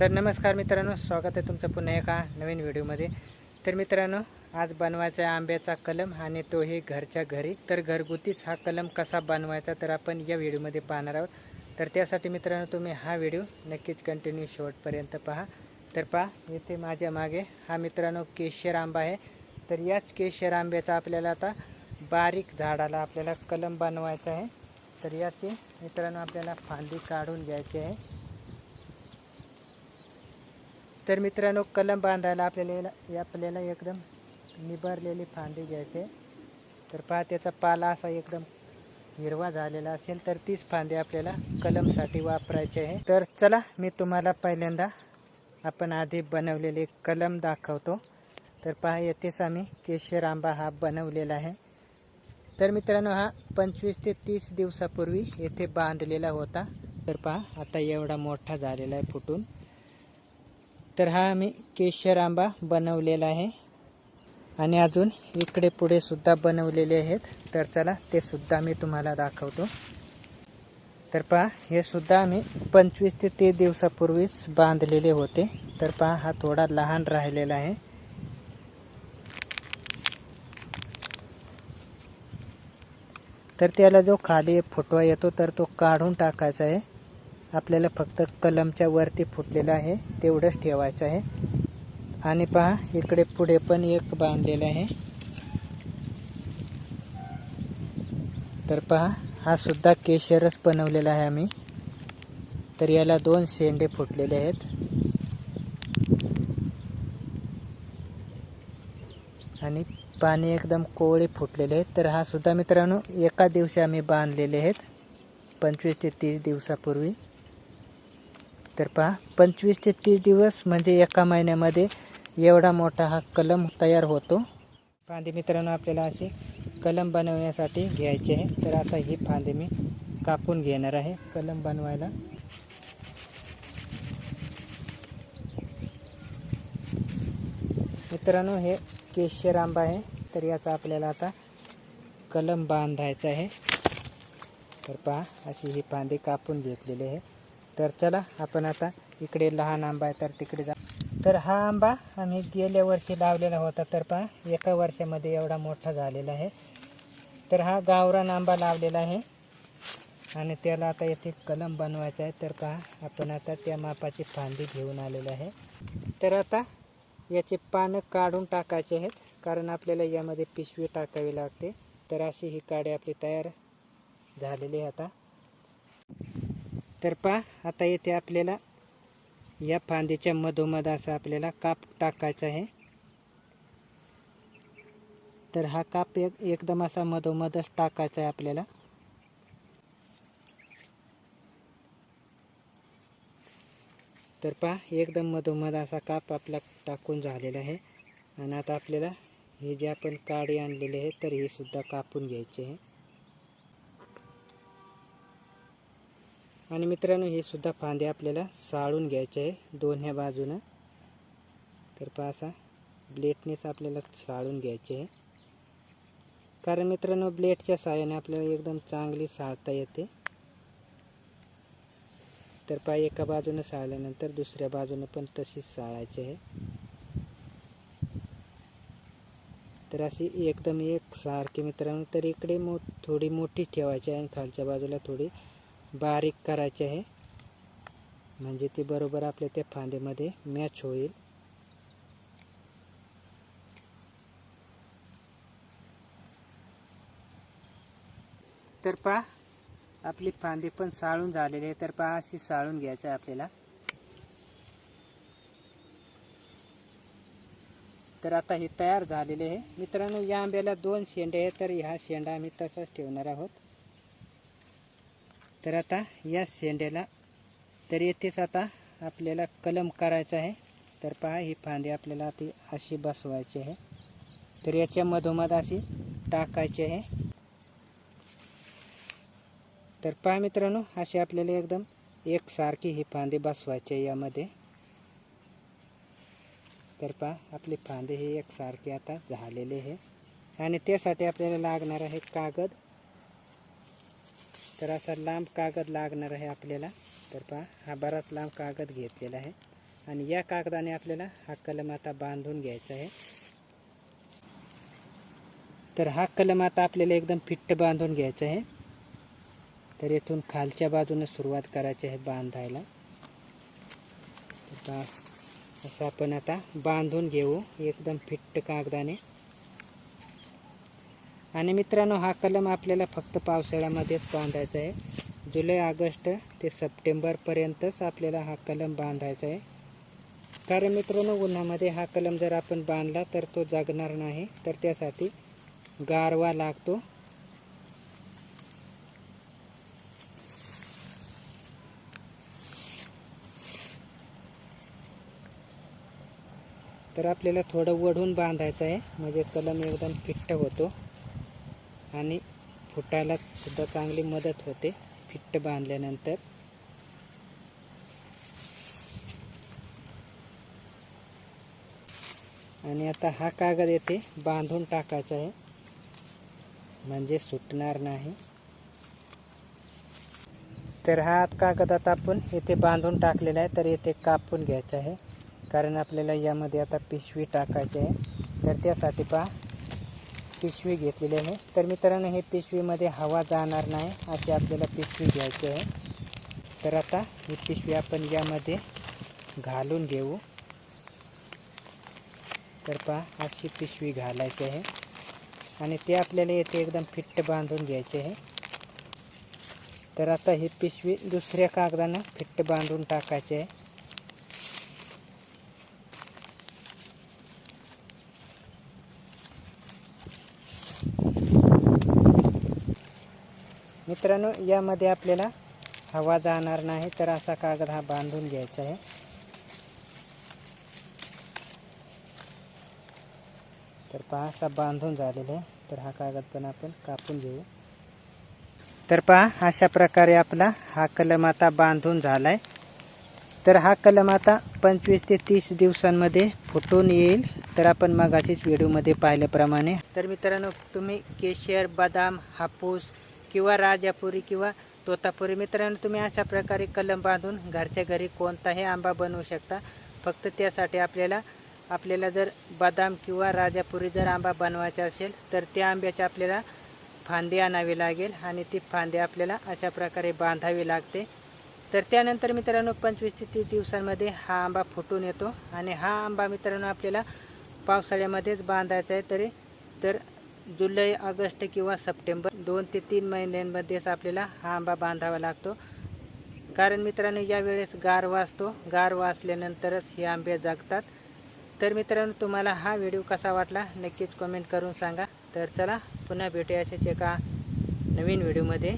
तर नमस्कार मित्रांनो स्वागत आहे तुमचं पुन्हा एका नवीन व्हिडिओमध्ये. तर मित्रांनो आज बनवायचा आहे आंब्याचा कलम आणि तोही घरच्या घरी. तर घरगुतीच हा कलम कसा बनवायचा तर आपण या व्हिडिओमध्ये पाहणार आहोत. तर त्यासाठी मित्रांनो तुम्ही हा व्हिडिओ नक्कीच कंटिन्यू शेवटपर्यंत पहा. तर पहा येथे माझ्या मागे हा मित्रांनो केशर आंबा आहे. तर याच केशर आंब्याचा आपल्याला आता बारीक झाडाला आपल्याला कलम बनवायचा आहे. तर याची मित्रांनो आपल्याला फांदी काढून घ्यायची आहे. तर मित्रांनो कलम बांधायला आपल्याला आपल्याला एकदम निभारलेली फांदी घ्यायचे तर पहा त्याचा पाला असा एकदम हिरवा झालेला असेल तर तीच फांदी आपल्याला कलमसाठी वापरायची आहे. तर चला मी तुम्हाला पहिल्यांदा आपण आधी बनवलेले कलम दाखवतो. तर पहा येथेच आम्ही केशर आंबा हा बनवलेला आहे. तर मित्रांनो हा पंचवीस ते तीस दिवसापूर्वी येथे बांधलेला होता. तर पहा आता एवढा मोठा झालेला आहे फुटून. तर हा आम्ही केशर आंबा बनवलेला आहे. आणि अजून इकडे पुढे सुद्धा बनवलेले आहेत. तर चला ते सुद्धा मी तुम्हाला दाखवतो. तर पहा हे सुद्धा आम्ही पंचवीस ते तीस दिवसापूर्वीच बांधलेले होते. तर पहा हा थोडा लहान राहिलेला आहे. तर त्याला जो खाली फुटवा येतो तर तो काढून टाकायचा आहे. आपल्याला फक्त कलमच्या वरती फुटलेलं आहे तेवढंच ठेवायचं आहे. आणि पहा इकडे पुढे पण एक बांधलेलं आहे. तर पहा हा सुद्धा केशरच बनवलेला आहे आम्ही. तर याला दोन शेंडे फुटलेले आहेत. आणि पाणी एकदम कोवळे फुटलेले आहेत. तर हा सुद्धा मित्रांनो एका दिवशी आम्ही बांधलेले आहेत. पंचवीस ते तीस दिवसापूर्वी. तर पहा पंचवीस ते तीस दिवस म्हणजे एका महिन्यामध्ये एवढा मोठा हा कलम तयार होतो. फांदी मित्रांनो आपल्याला अशी कलम बनवण्यासाठी घ्यायची आहे. तर आता ही फांदी मी कापून घेणार आहे. कलम बनवायला. मित्रांनो हे केशर आंबा आहे. तर याचा आपल्याला आता कलम बांधायचा आहे. तर पहा अशी ही फांदी कापून घेतलेली आहे. तर चला आपण आता इकडे लहान आंबा आहे तर तिकडे जा. तर हा आंबा आम्ही गेल्या वर्षी लावलेला होता तर पहा एका वर्षामध्ये एवढा मोठा झालेला आहे. तर हा गावरान आंबा लावलेला आहे. आणि त्याला आता येथे कलम बनवायचा आहे. तर पहा आपण आता त्या मापाची फांदी घेऊन आलेलो आहे. तर आता याचे पानं काढून टाकायचे आहेत कारण आपल्याला यामध्ये पिशवी टाकावी लागते. तर अशी ही काडी आपली तयार झालेली आहे आता. तर पहा आता येथे आपल्याला. या फांदीच्या मधोमध असं आपल्याला काप टाकायचा आहे. तर हा काप एक एकदम असा मधोमधच टाकायचा आहे आपल्याला. तर पहा एकदम मधोमध असा काप आपला टाकून झालेला आहे. आणि आता आपल्याला हे जे आपण काडी आणलेले आहे तर हे सुद्धा कापून घ्यायचे आहे. आणि मित्रांनो हे सुद्धा फांदे आपल्याला साळून घ्यायचे आहे दोन ह्या बाजूनं. तर पहा असा ब्लेडनेच आपल्याला साळून घ्यायचे आहे. कारण मित्रांनो ब्लेडच्या सहाय्याने आपल्याला एकदम चांगली साळता येते. तर पाय एका बाजूनं साळल्यानंतर दुसऱ्या बाजूनं पण तशीच साळायची आहे. तर अशी एकदम एक सारखी मित्रांनो तर इकडे मो थोडी मोठी ठेवायची आहे आणि खालच्या बाजूला थोडी बारीक करायची आहे. म्हणजे ती बरोबर आपल्या त्या फांदीमध्ये मॅच होईल. तर पहा आपली फांदी पण साळून झालेली आहे. तर पहा अशी साळून घ्यायचं आहे आपल्याला. तर आता हे तयार झालेले आहे. मित्रांनो या आंब्याला दोन शेंडे आहे तर ह्या शेंडा आम्ही तसाच ठेवणार आहोत. तर आता या शेंड्याला तर येथेच आता आपल्याला कलम करायचा आहे. तर पहा ही फांदी आपल्याला ती अशी बसवायची आहे. तर याच्या मधोमध अशी टाकायची आहे. तर पहा मित्रांनो अशी आपल्याला एकदम एकसारखी ही फांदी बसवायची आहे यामध्ये. तर पहा आपली फांदी ही एकसारखी आता झालेली आहे. आणि त्यासाठी आपल्याला लागणार आहे कागद. तर असा लांब कागद लागणार आहे आपल्याला. तर पहा हा बराच लांब कागद घेतलेला आहे. आणि या कागदाने आपल्याला हा कलम आता बांधून घ्यायचा आहे. तर हा कलम आता आपल्याला एकदम फिट्ट बांधून घ्यायचा आहे. तर येथून खालच्या बाजूने सुरुवात करायची आहे बांधायला. असं आपण आता बांधून घेऊ. एकदम फिट्ट कागदाने. आणि मित्रांनो हा कलम आपल्याला फक्त पावसाळ्यामध्येच बांधायचा आहे. जुलै ऑगस्ट ते सप्टेंबरपर्यंतच आपल्याला हा कलम बांधायचा आहे. कारण मित्रांनो उन्हामध्ये हा कलम जर आपण बांधला तर तो जगणार नाही. तर त्यासाठी गारवा लागतो. तर आपल्याला थोडं वढून बांधायचं आहे. म्हणजे कलम एकदम फिट्ट होतो. आणि फुटायला सुद्धा चांगली मदत होते फिट्ट बांधल्यानंतर. आणि आता हा कागद येथे बांधून टाकायचा आहे. म्हणजे सुटणार नाही. तर हा कागद आता आपण येथे बांधून टाकलेला आहे तर येथे कापून घ्यायचा आहे. कारण आपल्याला यामध्ये आता पिशवी टाकायची आहे. तर त्यासाठी पहा पिशवी घेतलेली आहे. तर मित्रांनो हे पिशवीमध्ये हवा जाणार नाही अशी आपल्याला पिशवी घ्यायची आहे. तर आता ही पिशवी आपण यामध्ये घालून घेऊ. तर पहा अशी पिशवी घालायची आहे. आणि ते आपल्याला येथे एकदम फिट्ट बांधून घ्यायचे आहे. तर आता ही पिशवी दुसऱ्या कागदानं फिट्ट बांधून टाकायची आहे. मित्रांनो यामध्ये आपल्याला हवा जाणार नाही तर असा कागद हा बांधून घ्यायचा आहे. तर पहा असा बांधून झालेला आहे. तर हा कागद पण आपण कापून घेऊ. तर पहा अशा प्रकारे आपला हा कलम आता बांधून झालाय. तर हा कलम आता पंचवीस ते तीस दिवसांमध्ये फुटून येईल. तर आपण मगाचीच व्हिडिओमध्ये पाहिल्याप्रमाणे. तर मित्रांनो तुम्ही केशर बदाम हापूस किंवा राजापुरी किंवा तोतापुरी. मित्रांनो तुम्ही अशा प्रकारे कलम बांधून घरच्या घरी कोणताही आंबा बनवू शकता. फक्त त्यासाठी आपल्याला आपल्याला जर बदाम किंवा राजापुरी जर आंबा बनवायचा असेल तर त्या आंब्याची आपल्याला फांदी आणावी लागेल आणि ती फांदी आपल्याला अशा प्रकारे बांधावी लागते. तर त्यानंतर मित्रांनो पंचवीस ते तीस दिवसांमध्ये हा आंबा फुटून येतो आणि हा आंबा मित्रांनो आपल्याला पावसाळ्यामध्येच बांधायचा आहे तरी तर जुलै ऑगस्ट किंवा सप्टेंबर दोन ते तीन महिन्यांमध्येच आपल्याला हा आंबा बांधावा लागतो. कारण मित्रांनो यावेळेस गार वाचतो गार वाचल्यानंतरच हे आंबे जागतात. तर मित्रांनो तुम्हाला हा व्हिडिओ कसा वाटला नक्कीच कमेंट करून सांगा. तर चला पुन्हा भेटूया अशाच एका नवीन व्हिडिओमध्ये.